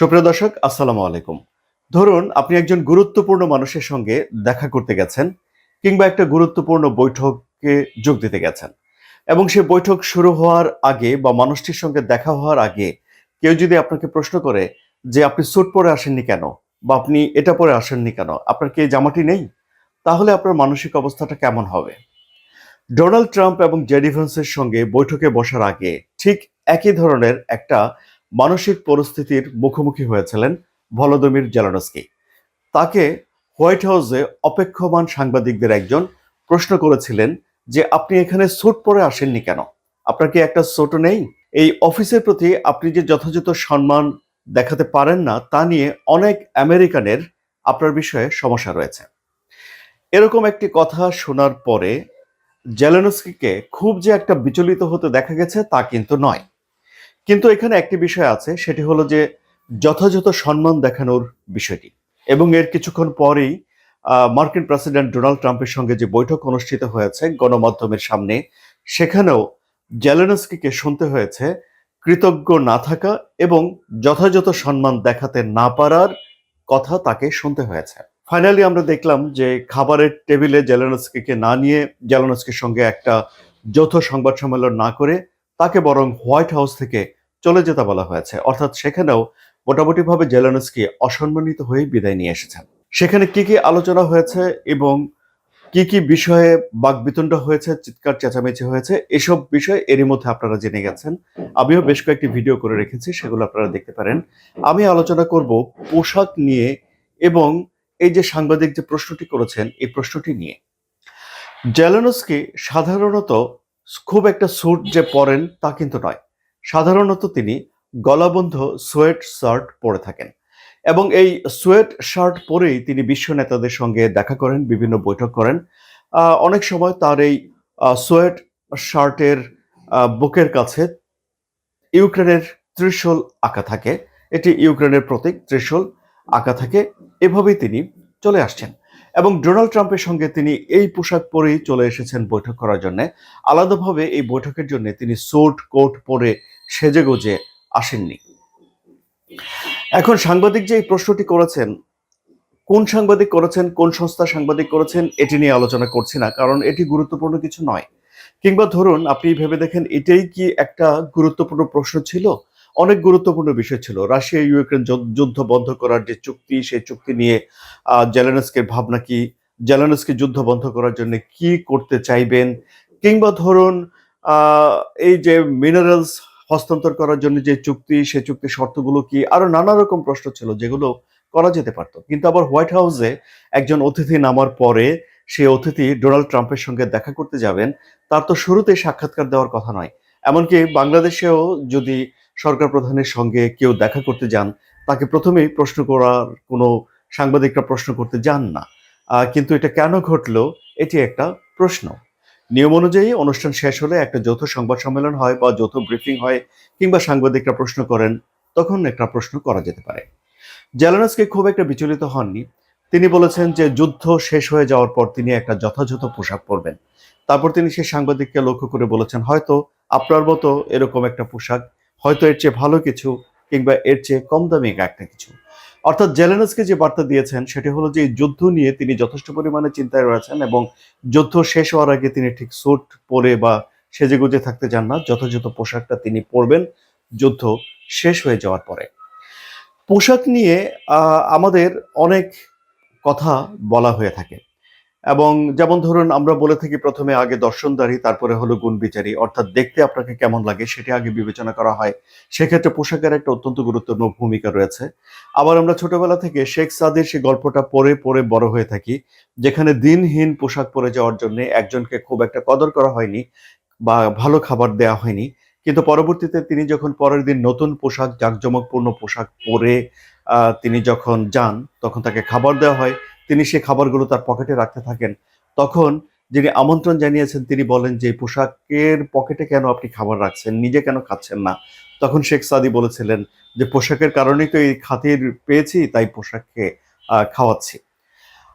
সুপ্রিয় দর্শক, আসসালামু আলাইকুম। ধরুন আপনি একজন গুরুত্বপূর্ণ মানুষের সঙ্গে দেখা করতে গেছেন কিংবা একটা গুরুত্বপূর্ণ বৈঠকে যোগ দিতে গেছেন এবং সে বৈঠক শুরু হওয়ার আগে বা মানুষটির সঙ্গে দেখা হওয়ার আগে কেউ যদি আপনাকে প্রশ্ন করে যে, আপনি স্যুট পরে আসেননি কেন? বা, আপনি এটা পরে আসেননি কেন? আপনার কি এই জামাটি নেই? তাহলে আপনার মানসিক অবস্থাটা কেমন হবে? ডোনাল্ড ট্রাম্প এবং জেডি ভ্যান্সের সঙ্গে বৈঠকে বসার আগে ঠিক একই ধরনের একটা মানসিক পরিস্থিতির মুখোমুখি হয়েছিলেন ভলোদমির জেলানস্কি। তাকে হোয়াইট হাউসে অপেক্ষমান সাংবাদিকদের একজন প্রশ্ন করেছিলেন যে, আপনি এখানে স্যুট পরে আসেননি কেন? আপনার কি একটা স্যুটও নেই? এই অফিসের প্রতি আপনি যে যথাযথ সম্মান দেখাতে পারেন না, তা নিয়ে অনেক আমেরিকানের আপনার বিষয়ে সমস্যা রয়েছে। এরকম একটি কথা শোনার পরে জেলেনস্কিকে খুব যে একটা বিচলিত হতে দেখা গেছে তা কিন্তু নয়। কিন্তু এখানে একটি বিষয় আছে, সেটি হলো যে যথাযথ সম্মান দেখানোর বিষয়টি। এবং এর কিছুক্ষণ পরেই মার্কিন প্রেসিডেন্ট ডোনাল্ড ট্রাম্পের সঙ্গে যে বৈঠক অনুষ্ঠিত হয়েছে গণমাধ্যমের সামনে, সেখানেও জেলেনস্কিকে শুনতে হয়েছে, কৃতজ্ঞ না থাকা এবং যথাযথ সম্মান দেখাতে না পারার কথা তাকে শুনতে হয়েছে। ফাইনালি আমরা দেখলাম যে খাবারের টেবিলে জেলেনস্কিকে না নিয়ে, জেলেনস্কির সঙ্গে একটা যৌথ সংবাদ সম্মেলন না করে তাকে বরং হোয়াইট হাউস থেকে চলে যেতে বলা হয়েছে। অর্থাৎ সেখানেও মোটামুটিভাবে জেলেনস্কি অসম্মানিত হয়ে বিদায় নিয়ে এসেছেন। সেখানে কি কি আলোচনা হয়েছে এবং কি কি বিষয়ে বাকবিতণ্ড হয়েছে, চিৎকার চেঁচামেচি হয়েছে, এসব বিষয় এরই মধ্যে আপনারা জেনে গেছেন। আমিও বেশ কয়েকটি ভিডিও করে রেখেছি, সেগুলো আপনারা দেখতে পারেন। আমি আলোচনা করব পোশাক নিয়ে এবং এই যে সাংবাদিক যে প্রশ্নটি করেছেন, এই প্রশ্নটি নিয়ে। জেলেনস্কি সাধারণত খুব একটা স্যুট যে পরেন তা কিন্তু নয়। সাধারণত তিনি গলাবন্ধ সোয়েট শার্ট পরে থাকেন এবং এই সোয়েট শার্ট পরেই তিনি বিশ্ব নেতাদের সঙ্গে দেখা করেন, বিভিন্ন বৈঠক করেন। অনেক সময় তার এই সোয়েট শার্টের বুকের কাছে ইউক্রেনের ত্রিশূল আঁকা থাকে। এটি ইউক্রেনের প্রতীক, ত্রিশূল আঁকা থাকে। এভাবেই তিনি চলে আসছেন। এবং ডোনাল্ড ট্রাম্পের সঙ্গে তিনি এই পোশাক পরেই চলে এসেছেন বৈঠক করার জন্য। আলাদাভাবে এই বৈঠকের জন্য তিনি স্যুট কোট পরে সেজেগুজে আসেননি। এখন সাংবাদিক যে এই প্রশ্নটি করেছেন, কোন সাংবাদিক করেছেন, কোন সংস্থা সাংবাদিক করেছেন, এটি নিয়ে আলোচনা করছি না, কারণ এটি গুরুত্বপূর্ণ কিছু নয়। কিংবা ধরুন, আপনি ভেবে দেখেন, এটাই কি একটা গুরুত্বপূর্ণ প্রশ্ন ছিল? অনেক গুরুত্বপূর্ণ বিষয় ছিল। রাশিয়া, ইউক্রেন যুদ্ধ- বন্ধ করার যে চুক্তি, সেই চুক্তি নিয়ে জেলেনস্কের ভাবনা কি? জেলেনস্কি যুদ্ধ বন্ধ করার জন্য কি করতে চাইবেন? কিংবা ধরুন এই যে মিনারেলস হস্তান্তর করার জন্য যে চুক্তি, সে চুক্তির শর্তগুলো কি? আরও নানা রকম প্রশ্ন ছিল যেগুলো করা যেতে পারতো। কিন্তু আবার হোয়াইট হাউসে একজন অতিথি নামার পরে সেই অতিথি ডোনাল্ড ট্রাম্পের সঙ্গে দেখা করতে যাবেন। তার তো শুরুতেই সাক্ষাৎকার দেওয়ার কথা নয়। এমনকি বাংলাদেশেও যদি সরকার প্রধানের সঙ্গে কেউ দেখা করতে যান, তাকে প্রথমেই প্রশ্ন করার কোনো সাংবাদিকরা প্রশ্ন করতে যান না। কিন্তু এটা কেন ঘটলো, এটি একটা প্রশ্ন। নিয়ম অনুযায়ী অনুষ্ঠান শেষ হলে একটা যৌথ সংবাদ সম্মেলন হয় বা যৌথ ব্রিফিং হয় কিংবা সাংবাদিকরা প্রশ্ন করেন, তখন একটা প্রশ্ন করা যেতে পারে। জেলানসকে খুব একটা বিচলিত হননি। তিনি বলেছেন যে যুদ্ধ শেষ হয়ে যাওয়ার পর তিনি একটা যথাযথ পোশাক পরবেন। তারপর তিনি সেই সাংবাদিককে লক্ষ্য করে বলেছেন, হয়তো আপনার মতো এরকম একটা পোশাক হয়তো এর চেয়ে ভালো কিছু কিংবা এর চেয়ে কম দামি একটা কিছু। অর্থাৎ জেলেনসকে যে বার্তা দিয়েছেন, সেটি হলো যে যুদ্ধ নিয়ে তিনি যথেষ্ট পরিমাণে চিন্তায় রয়েছেন এবং যুদ্ধ শেষ হওয়ার আগে তিনি ঠিক স্যুট পরে বা সেজেগুজে থাকতে চান না। যথাযথ পোশাকটা তিনি পরবেন। যুদ্ধ শেষ হয়ে যাওয়ার পরে। পোশাক নিয়ে আমাদের অনেক কথা বলা হয়ে থাকে। এবং যেমন ধরুন আমরা বলে থাকি প্রথমে আগে দর্শনদারি, তারপরে হলো গুণ বিচারী। অর্থাৎ দেখতে আপনাকে কেমন লাগে সেটি আগে বিবেচনা করা হয়। সেক্ষেত্রে পোশাকের একটা অত্যন্ত গুরুত্বপূর্ণ ভূমিকা রয়েছে। আবার আমরা ছোটবেলা থেকে শেখ সাদির সেই গল্পটা পড়ে পড়ে বড় হয়ে থাকি, যেখানে দিনহীন পোশাক পরে যাওয়ার জন্য একজনকে খুব একটা কদর করা হয়নি বা ভালো খাবার দেওয়া হয়নি। কিন্তু পরবর্তীতে তিনি যখন পরের দিন নতুন পোশাক, জাঁকজমকপূর্ণ পোশাক পরে তিনি যখন যান, তখন তাকে খাবার দেওয়া হয়। তিনি সেই খাবারগুলো তার পকেটে রাখতে থাকেন। তখন যিনি আমন্ত্রণ জানিয়েছেন, তিনি বলেন যে পোশাকের পকেটে কেন আপনি খাবার রাখছেন? নিজে কেন খাচ্ছেন না? তখন শেখ সাদি বলেছিলেন যে, পোশাকের কারণেই তো এই খাতির পেয়েছি, তাই পোশাককে খাওয়াচ্ছি।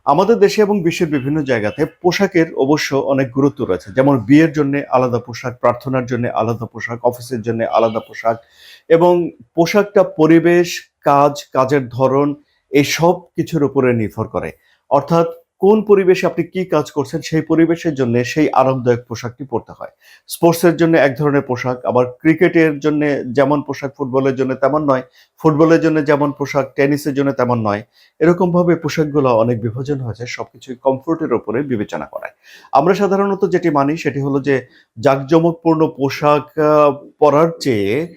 আমাদের দেশে এবং বিশ্বের বিভিন্ন জায়গাতে পোশাকের অবশ্য অনেক গুরুত্ব রয়েছে। যেমন বিয়ের জন্য আলাদা পোশাক, প্রার্থনার জন্য আলাদা পোশাক, অফিসের জন্য আলাদা পোশাক এবং পোশাকটা পরিবেশ কাজ কাজের ধরন এসব সব কিছুর উপরে নির্ভর করে। অর্থাৎ কোন পরিবেশে আপনি কি কাজ করছেন সেই পরিবেশের জন্য সেই আরামদায়ক পোশাকটি পরতে হয়। স্পোর্টসের জন্য এক ধরনের পোশাক, আবার ক্রিকেটের জন্য যেমন পোশাক ফুটবলের জন্য তেমন নয়, ফুটবলের জন্য যেমন পোশাক, টেনিসের জন্য তেমন নয় এরকম ভাবে পোশাকগুলো অনেক বিভাজন হয়েছে সবকিছুই কমফোর্টের উপরে বিবেচনা করায়। আমরা সাধারণত যেটি মানি সেটি হলো যে জাঁকজমকপূর্ণ পোশাক পরার চেয়ে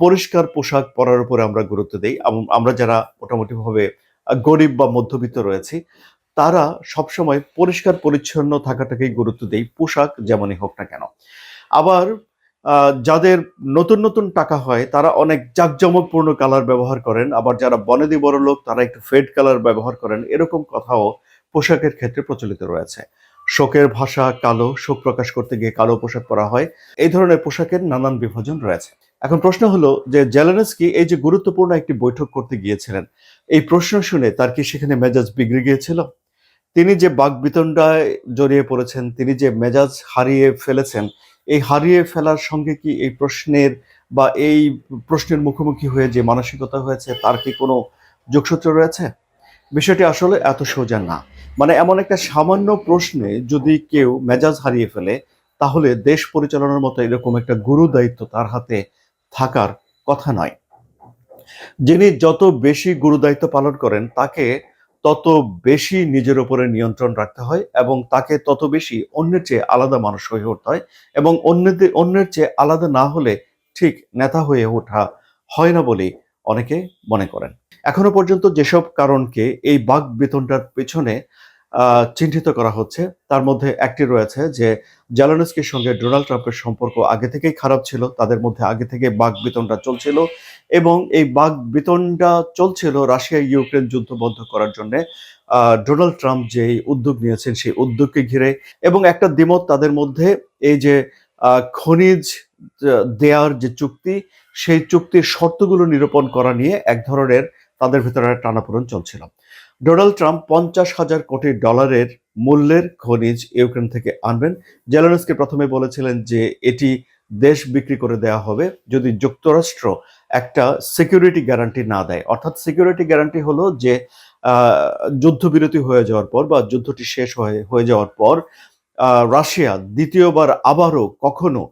পরিষ্কার পোশাক পরার উপরে আমরা গুরুত্ব দিই। আম- আমরা যারা মোটামুটিভাবে গরিব বা মধ্যবিত্ত রয়েছি তারা সবসময় পরিষ্কার পরিচ্ছন্ন থাকাটাকেই গুরুত্ব দেয় পোশাক যেমনই হোক না কেন। আবার যাদের নতুন নতুন টাকা হয়, তারা অনেক জাঁকজমকপূর্ণ কালার ব্যবহার করেন, আবার যারা বনেদি বড় লোক, তারা একটু ফেড কালার ব্যবহার করেন, এরকম কথাও পোশাকের ক্ষেত্রে প্রচলিত রয়েছে। শোকের ভাষা কালো, শোক প্রকাশ করতে গিয়ে কালো পোশাক পরা হয়, এই ধরনের পোশাকের নানান বিভাজন রয়েছে। এখন প্রশ্ন হলো যে, জেলেনস্কি এই যে গুরুত্বপূর্ণ একটি বৈঠক করতে গিয়েছিলেন, এই প্রশ্ন শুনে তার কি সেখানে মেজাজ বিগড়ে গিয়েছিল? তিনি যে বাকবিতণ্ডায় জড়িয়ে পড়েছেন, তিনি যে মেজাজ হারিয়ে ফেলেছেন, এই হারিয়ে ফেলার সঙ্গে কি এই প্রশ্নের বা এই প্রশ্নের মুখোমুখি হয়ে যে মানসিকতা হয়েছে, তার কি কোনো যোগসূত্র রয়েছে? বিষয়টি আসলে এত সোজা না। মানে এমন একটা সামান্য প্রশ্নে যদি কেউ মেজাজ হারিয়ে ফেলে, তাহলে দেশ পরিচালনার মতো এরকম একটা গুরু দায়িত্ব তার হাতে থাকার কথা নয়। যিনি যত বেশি গুরু দায়িত্ব পালন করেন, তাকে তত বেশি নিজের উপরে নিয়ন্ত্রণ রাখতে হয় এবং তাকে তত বেশি অন্যের চেয়ে আলাদা মানুষ হয়ে উঠতে হয় এবং অন্যদের, অন্যের চেয়ে আলাদা না হলে ঠিক নেতা হয়ে ওঠা হয় না বলেই অনেকে মনে করেন। এখনও পর্যন্ত যেসব কারণকে এই বাক বেতনটার পেছনে চিহ্নিত করা হচ্ছে, তার মধ্যে একটি রয়েছে যে জালানস্কির সঙ্গে ডোনাল্ড ট্রাম্পের সম্পর্ক আগে থেকেই খারাপ ছিল, তাদের মধ্যে আগে থেকে বাক বেতনটা চলছিল। এবং এই বাঘ বেতনটা চলছিল রাশিয়া, ইউক্রেন যুদ্ধ বন্ধ করার জন্য। ডোনাল্ড ট্রাম্প যে উদ্যোগ নিয়েছেন সেই উদ্যোগকে ঘিরে এবং একটা দ্বিমত তাদের মধ্যে, এই যে খনিজ দেয়ার যে চুক্তি, সেই চুক্তির শর্তগুলো নিরূপণ করা নিয়ে এক ধরনের তাদের ভেতরে টানাপোড়েন চলছিল। ডোনাল্ড ট্রাম্প পঞ্চাশ হাজার কোটি ডলারের মূল্যের খনিজ ইউক্রেন থেকে আনবেন। জেলানস্কি প্রথমে বলেছিলেন যে এটি দেশ বিক্রি করে দেওয়া হবে। যদি যুক্তরাষ্ট্র একটা সিকিউরিটি গ্যারান্টি না দেয়। অর্থাৎ সিকিউরিটি গ্যারান্টি হলো যে যুদ্ধবিরতি হয়ে যাওয়ার পর বা যুদ্ধটি শেষ হয়ে হয়ে যাওয়ার পর রাশিয়া দ্বিতীয়বার আবারও কখনো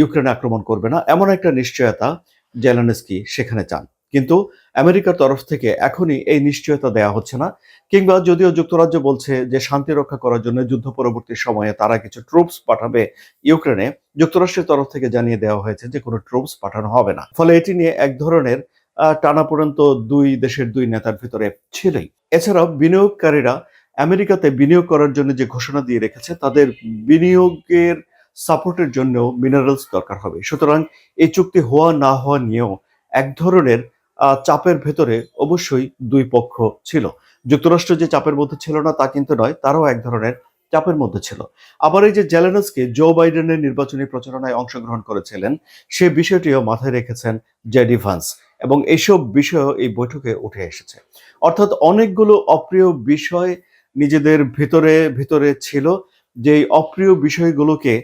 ইউক্রেনে আক্রমণ করবে না। এমন একটা নিশ্চয়তা জেলানস্কি সেখানে চান। কিন্তু আমেরিকার তরফ থেকে এখনই এই নিশ্চয়তা দেওয়া হচ্ছে না। কিংবা যদিও যুক্তরাজ্য বলছে যে শান্তি রক্ষা করার জন্য যুদ্ধ পরবর্তী সময়ে তারা কিছু ট্রুপস পাঠাবে ইউক্রেনে, যুক্তরাষ্ট্রের তরফ থেকে জানিয়ে দেওয়া হয়েছে যে কোনো ট্রুপস পাঠানো হবে না। ফলে এটি নিয়ে এক ধরনের টানাপোড়েন তো দুই দেশের দুই নেতার ভিতরে ছিলই। এছাড়াও বিনিয়োগকারীরা আমেরিকাতে বিনিয়োগ করার জন্য যে ঘোষণা দিয়ে রেখেছে, তাদের বিনিয়োগের সাপোর্টের জন্য মিনারেলস দরকার হবে। সুতরাং এই চুক্তি হওয়া না হওয়া নিয়েও এক ধরনের চাপের ভেতরে অবশ্যই দুই পক্ষ ছিল। যুক্তরাষ্ট্র যে চাপের মধ্যে ছিল না, তা কিন্তু নয়, তারাও এক ধরনের চাপের মধ্যে ছিল। আবার এই যে জেলেনসকে জো বাইডেনের নির্বাচনী প্রচারণায় অংশগ্রহণ করেছিলেন, সে বিষয়টিও মাথায় রেখেছেন জেডি ভান্স এবং এইসব বিষয়ও এই বৈঠকে উঠে এসেছে। অর্থাৎ অনেকগুলো অপ্রিয় বিষয় নিজেদের ভিতরে ভিতরে ছিল যে অপ্রিয় বিষয়গুলোকে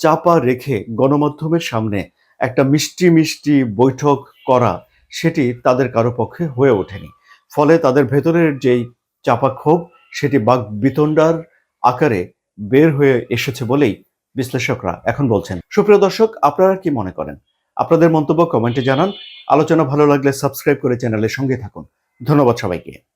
চাপা রেখে গণমাধ্যমের সামনে একটা মিষ্টি মিষ্টি বৈঠক করা সেটি তাদের কারও পক্ষে হয়ে ওঠেনি। ফলে তাদের ভেতরের যেই চাপা ক্ষোভ, সেটি বাঘ বিতণ্ডার আকারে বের হয়ে এসেছে বলেই বিশ্লেষকরা এখন বলছেন। সুপ্রিয় দর্শক, আপনারা কি মনে করেন? আপনাদের মন্তব্য কমেন্টে জানান। আলোচনা ভালো লাগলে সাবস্ক্রাইব করে চ্যানেলের সঙ্গে থাকুন। ধন্যবাদ সবাইকে।